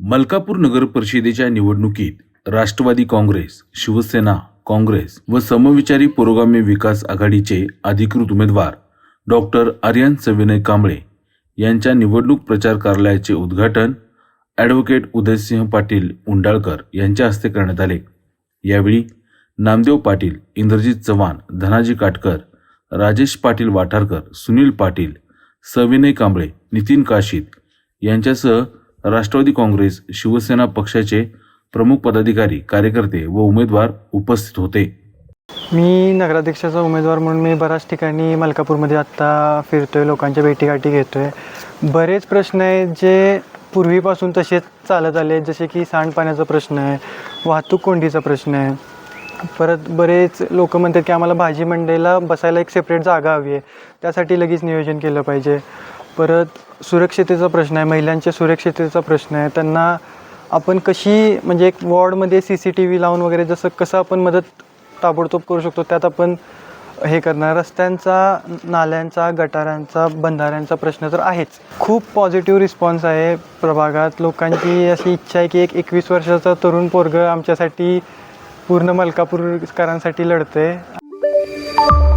मलकापूर नगर परिषदेच्या निवडणुकीत राष्ट्रवादी काँग्रेस शिवसेना काँग्रेस व समविचारी पुरोगामी विकास आघाडीचे अधिकृत उमेदवार डॉक्टर आर्यन सविनय कांबळे यांच्या निवडणूक प्रचार कार्यालयाचे उद्घाटन ॲडव्होकेट उदयसिंह पाटील उंडाळकर यांच्या हस्ते करण्यात आले. यावेळी नामदेव पाटील इंद्रजित चव्हाण धनाजी काटकर राजेश पाटील वाठारकर सुनील पाटील सविनय कांबळे नितीन काशीद यांच्यासह राष्ट्रवादी काँग्रेस शिवसेना पक्षाचे प्रमुख पदाधिकारी कार्यकर्ते व उमेदवार उपस्थित होते. मी नगराध्यक्षाचा उमेदवार म्हणून मी बऱ्याच ठिकाणी मलकापूरमध्ये आत्ता फिरतो आहे लोकांच्या भेटीगाठी आहे बरेच प्रश्न आहेत जे पूर्वीपासून तसेच चालत आले आहेत जसे की सांडपाण्याचा प्रश्न आहे वाहतूक कोंडीचा प्रश्न आहे. परत बरेच लोक म्हणतात की आम्हाला भाजी मंडईला बसायला एक सेपरेट जागा हवी आहे. त्यासाठी लगेच नियोजन केलं पाहिजे. परत सुरक्षितेचा प्रश्न आहे महिलांच्या सुरक्षितेचा प्रश्न आहे. त्यांना आपण कशी म्हणजे एक वॉर्डमध्ये सी सी टी व्ही लावून वगैरे जसं कसं आपण मदत ताबडतोब करू शकतो त्यात आपण हे करणार. रस्त्यांचा नाल्यांचा गटारांचा बंधाऱ्यांचा प्रश्न तर आहेच. खूप पॉझिटिव्ह रिस्पॉन्स आहे प्रभागात. लोकांची अशी इच्छा आहे की एक एकवीस वर्षाचा तरुण पोरग आमच्यासाठी पूर्ण मलकापूरकरांसाठी आहे